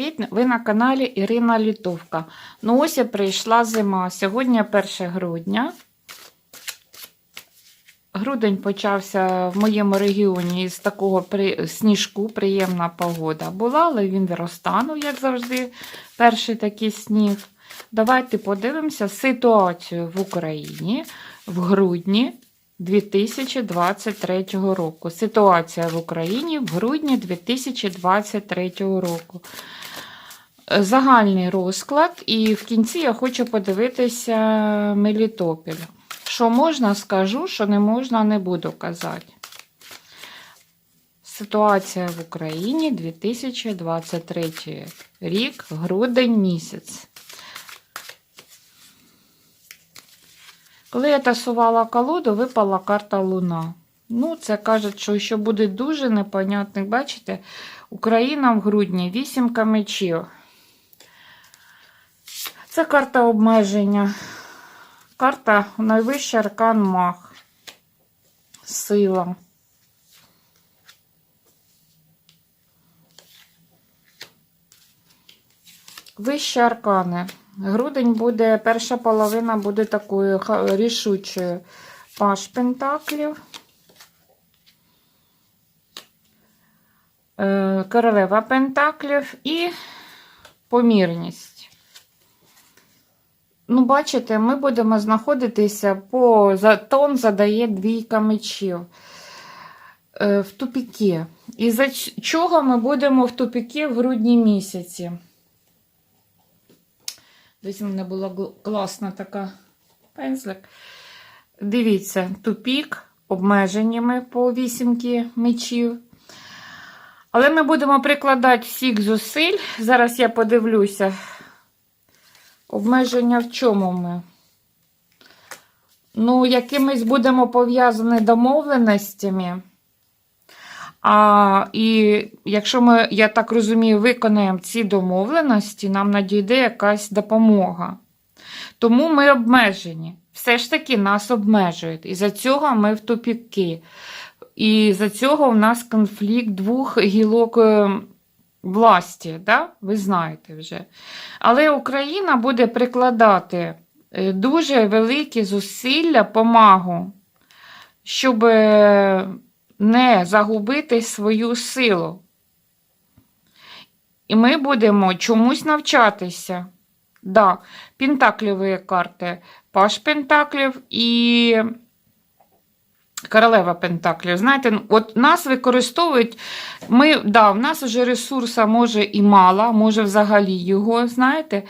привіт! Ви на каналі Ірина Літовка. Ну ось і прийшла зима. Сьогодні 1 грудня. Грудень почався в моєму регіоні з такого при... сніжку, приємна погода була, але він розтанув, як завжди, перший такий сніг. Давайте подивимося ситуацію в Україні в грудні 2023 року. Ситуація в Україні в грудні 2023 року. Загальний розклад, і в кінці я хочу подивитися Мелітопіль. Що можна, скажу, що не можна, не буду казати. Ситуація в Україні 2023 рік, грудень місяць. Коли я тасувала колоду, випала карта Луна. Ну, це кажуть, що ще буде дуже непонятно. Бачите, Україна в грудні, вісімка мечів. Це карта обмеження. Карта найвищий аркан маг. Сила. Вищі аркани. Грудень буде, перша половина буде такою рішучою. Паш Пентаклів. Е, Королева Пентаклів і помірність. Ну, бачите, ми будемо знаходитися по тон задає двійка мечів е, в тупіки. І за чого ми будемо в тупіки в грудні місяці? Десь у мене була класна така пензлик. Дивіться, тупік обмеженнями по вісімки мечів. Але ми будемо прикладати всіх зусиль. Зараз я подивлюся. Обмеження в чому ми? Ну, якимись будемо пов'язані домовленостями. А, і якщо ми, я так розумію, виконаємо ці домовленості, нам надійде якась допомога. Тому ми обмежені. Все ж таки нас обмежують. І за цього ми в тупіки. І за цього в нас конфлікт двох гілок е, власті, да? ви знаєте вже. Але Україна буде прикладати е, дуже великі зусилля, помагу, щоб е, не загубити свою силу. І ми будемо чомусь навчатися. Да, Пентакліві карти, Паш Пентаклів і Королева Пентаклів. Знаєте, от нас використовують. Ми, да, в нас вже ресурсу може і мало, може взагалі його, знаєте,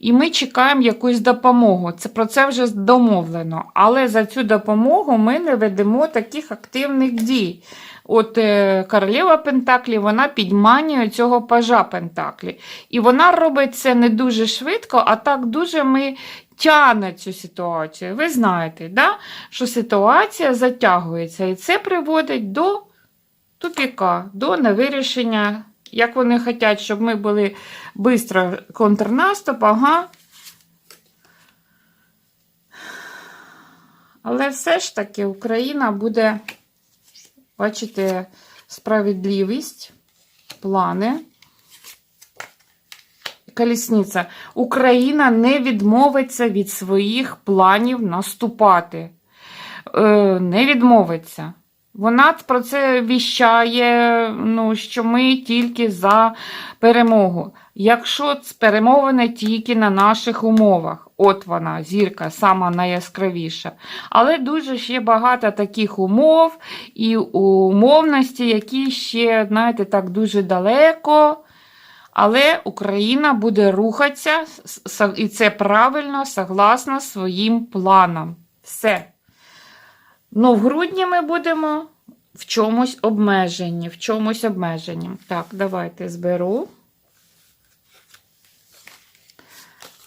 і ми чекаємо якусь допомогу. Це, про це вже домовлено. Але за цю допомогу ми не ведемо таких активних дій. От е, королева Пентаклі, вона підманює цього пажа Пентаклі. І вона робить це не дуже швидко, а так дуже ми тягне цю ситуацію. Ви знаєте, да? що ситуація затягується, і це приводить до тупіка, до невирішення. Як вони хочуть, щоб ми були швидко контрнаступ, ага. Але все ж таки Україна буде, бачите, справедливість, плани. Колісниця. Україна не відмовиться від своїх планів наступати. Е, не відмовиться. Вона про це віщає, ну, що ми тільки за перемогу. Якщо перемовини тільки на наших умовах, от вона, зірка, сама найяскравіша. Але дуже ще багато таких умов і умовності, які ще, знаєте, так дуже далеко. Але Україна буде рухатися, і це правильно, согласно своїм планам. Все. Ну, в грудні ми будемо в чомусь обмежені. В чомусь обмежені. Так, давайте зберу.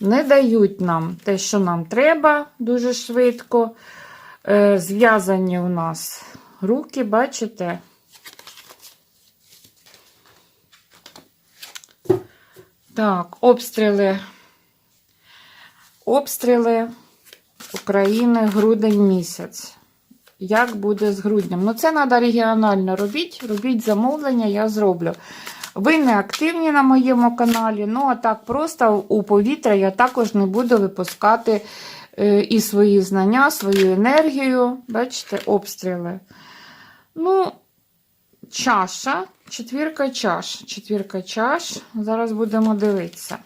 Не дають нам те, що нам треба дуже швидко. Е, зв'язані у нас руки, бачите? Так, обстріли. Обстріли України грудень місяць. Як буде з груднем? Ну, це треба регіонально робити. Робіть замовлення, я зроблю. Ви не активні на моєму каналі, ну а так просто у повітря я також не буду випускати е, і свої знання, свою енергію. Бачите, обстріли. Ну, чаша, четвірка чаш. Четвірка чаш. Зараз будемо дивитися.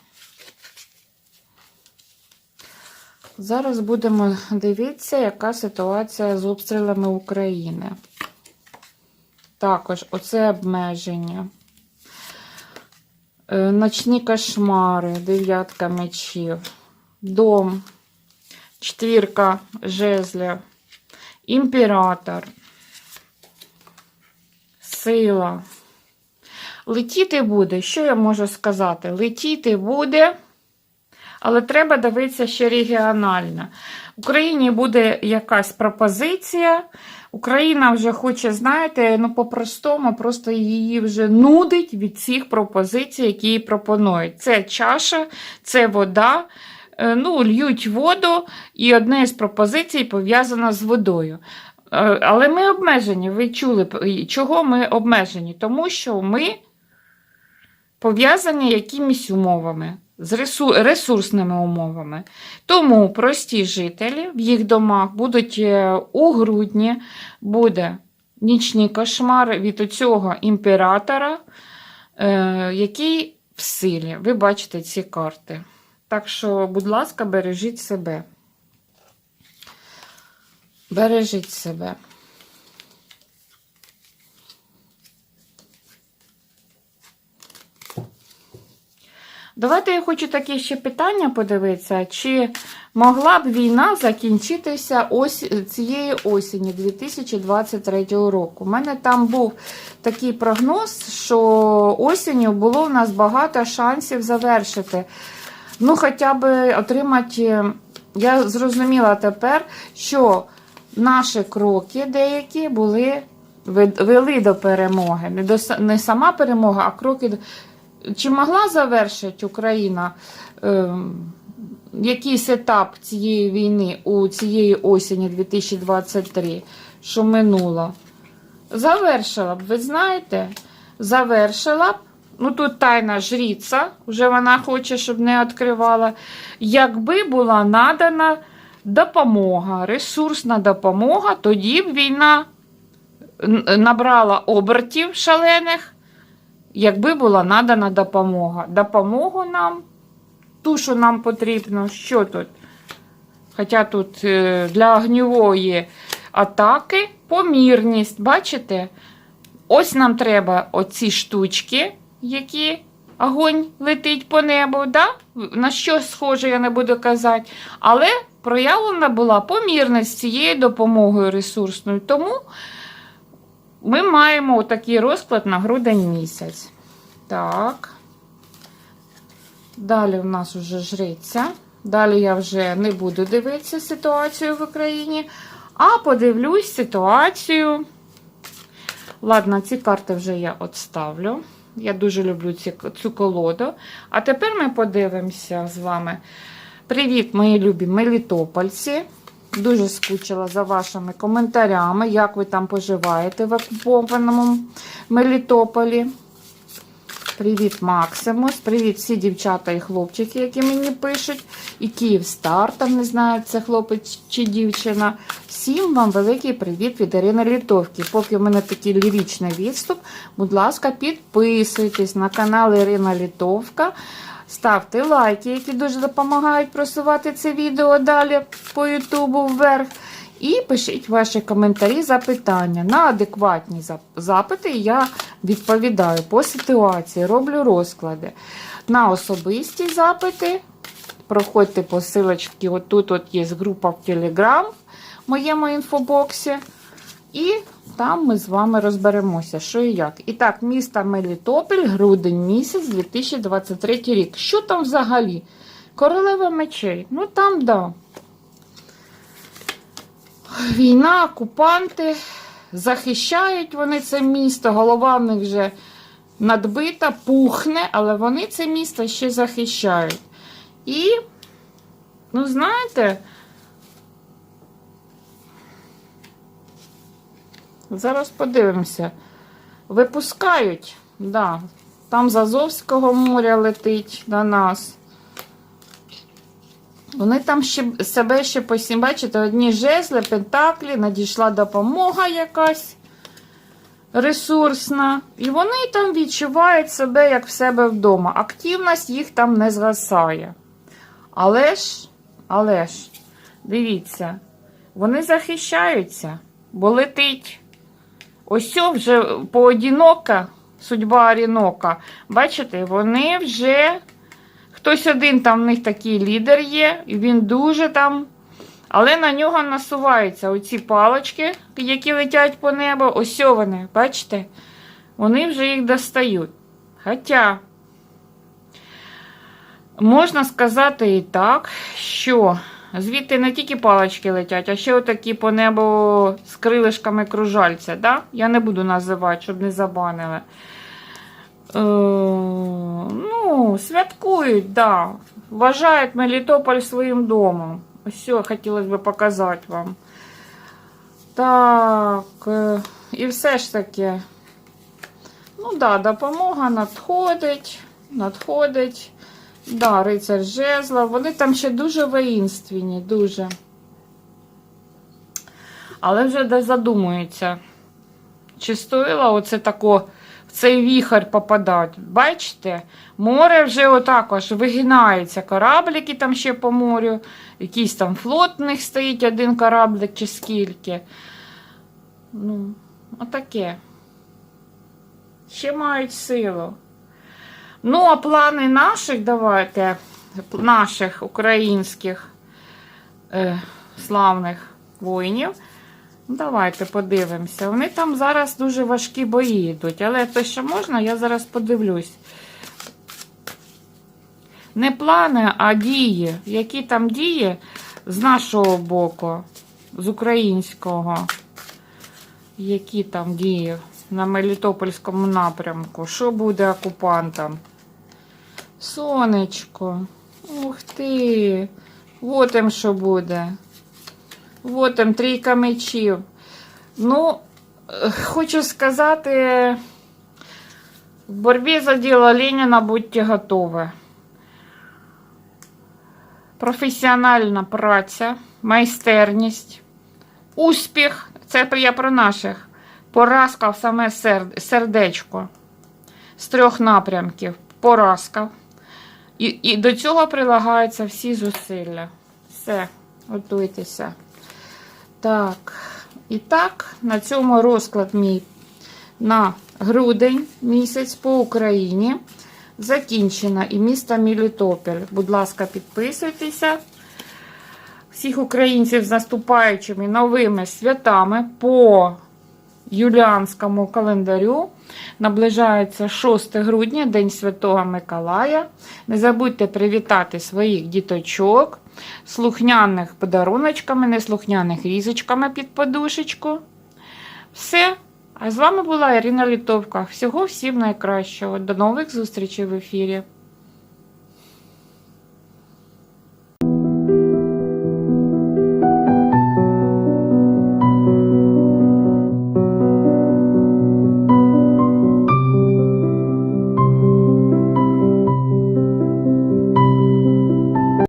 Зараз будемо дивитися, яка ситуація з обстрілами України. Також оце обмеження. Е, Ночні кошмари, дев'ятка мечів, дом, четвірка жезлів, імператор, сила. Летіти буде, що я можу сказати? Летіти буде, але треба дивитися ще регіонально. Україні буде якась пропозиція. Україна вже хоче, знаєте, ну по-простому, просто її вже нудить від цих пропозицій, які їй пропонують. Це чаша, це вода. Е, Ну, льють воду, і одна із пропозицій пов'язана з водою. Е, Але ми обмежені. Ви чули, чого ми обмежені? Тому що ми пов'язані якимись умовами, з ресурсними умовами. Тому прості жителі в їх домах будуть е, у грудні буде нічний кошмар від цього імператора, е, який в силі. Ви бачите ці карти. Так що, будь ласка, бережіть себе. Бережіть себе. Давайте я хочу таке ще питання подивитися, чи могла б війна закінчитися ось цієї осені 2023 року. У мене там був такий прогноз, що осінню було в нас багато шансів завершити. Ну, хоча б отримати. Я зрозуміла тепер, що наші кроки деякі були вели до перемоги. Не сама перемога, а кроки. Чи могла завершити Україна е, якийсь етап цієї війни у цієї осені 2023, що минуло? Завершила б, ви знаєте, завершила б. Ну, тут тайна жріця, вже вона хоче, щоб не відкривала. Якби була надана допомога, ресурсна допомога, тоді б війна набрала обертів шалених, якби була надана допомога. Допомогу нам, ту, що нам потрібно, що тут? Хоча тут е, для огньової атаки помірність, бачите? Ось нам треба оці штучки, які огонь летить по небу. Да? На що схоже, я не буду казати. Але проявлена була помірність цією допомогою ресурсною. Тому ми маємо такий розклад на грудень місяць. Так. Далі в нас вже жриця. Далі я вже не буду дивитися ситуацію в Україні, а подивлюсь ситуацію. Ладно, ці карти вже я отставлю. Я дуже люблю ці, цю колоду. А тепер ми подивимося з вами. Привіт, мої любі мелітопольці. Дуже скучила за вашими коментарями, як ви там поживаєте в окупованому Мелітополі. Привіт, Максимус. Привіт, всі дівчата і хлопчики, які мені пишуть. І Київстар, там не знаю, це хлопець чи дівчина. Всім вам великий привіт від Ірини Літовки. Поки в мене такий ліричний відступ, будь ласка, підписуйтесь на канал Ірина Літовка. Ставте лайки, які дуже допомагають просувати це відео далі по Ютубу вверх. І пишіть ваші коментарі, запитання. На адекватні запити я відповідаю по ситуації, роблю розклади. На особисті запити проходьте по силочці, отут от є група в Telegram в моєму інфобоксі. І там ми з вами розберемося, що і як. І так, місто Мелітополь, грудень місяць 2023 рік. Що там взагалі? Королева мечей. Ну там, да. Війна, окупанти захищають вони це місто. Голова в них вже надбита, пухне, але вони це місто ще захищають. І, ну, знаєте, зараз подивимося. Випускають, да, Там з Азовського моря летить до нас. Вони там ще себе ще посім, бачите, одні жезли, пентаклі, надійшла допомога якась ресурсна. І вони там відчувають себе як в себе вдома. Активність їх там не згасає. Але ж, але ж, дивіться, вони захищаються, бо летить. Ось вже поодинока, судьба Орінока. Бачите, вони вже. Хтось один там в них такий лідер є, і він дуже там. Але на нього насуваються оці палочки, які летять по небу. Ось вони, бачите? Вони вже їх достають. Хоча, можна сказати і так, що звідти не тільки палочки летять, а ще отакі по небу з крилишками кружальця. Да? Я не буду називати, щоб не забанили. Е, ну, святкують, да. Вважають Мелітополь своїм домом. Ось хотілося б показати вам. Так, е, і все ж таки. Ну да, допомога надходить, надходить. Да, рицар жезла. Вони там ще дуже воїнственні, дуже. Але вже де задумуються. Чи стоїло оце тако в цей віхар попадати? Бачите? Море вже отак аж вигинається. Кораблики там ще по морю. Якийсь там флот в них стоїть, один кораблик чи скільки. Ну, отаке. Ще мають силу. Ну, а плани наших, давайте, наших українських е, славних воїнів. Ну, Давайте подивимося. Вони там зараз дуже важкі бої йдуть. Але то, що можна, я зараз подивлюсь. Не плани, а дії. Які там дії з нашого боку, з українського. Які там дії на Мелітопольському напрямку? Що буде окупантам? Сонечко. Ух ти. Вот їм що буде. Вот там трійка мечів. Ну, е, хочу сказати, в боротьбі за діло Леніна будьте готові. Професіональна праця, майстерність, успіх. Це я про наших. Поразка в саме сердечко. З трьох напрямків. Поразка. І, і до цього прилагаються всі зусилля. Все, готуйтеся. Так, і так, на цьому розклад мій на грудень місяць по Україні закінчено і місто Мелітополь. Будь ласка, підписуйтеся. Всіх українців з наступаючими новими святами по юліанському календарю. Наближається 6 грудня, День Святого Миколая. Не забудьте привітати своїх діточок, слухняних подаруночками, неслухняних різочками під подушечку. Все. А з вами була Ірина Літовка. Всього всім найкращого. До нових зустрічей в ефірі.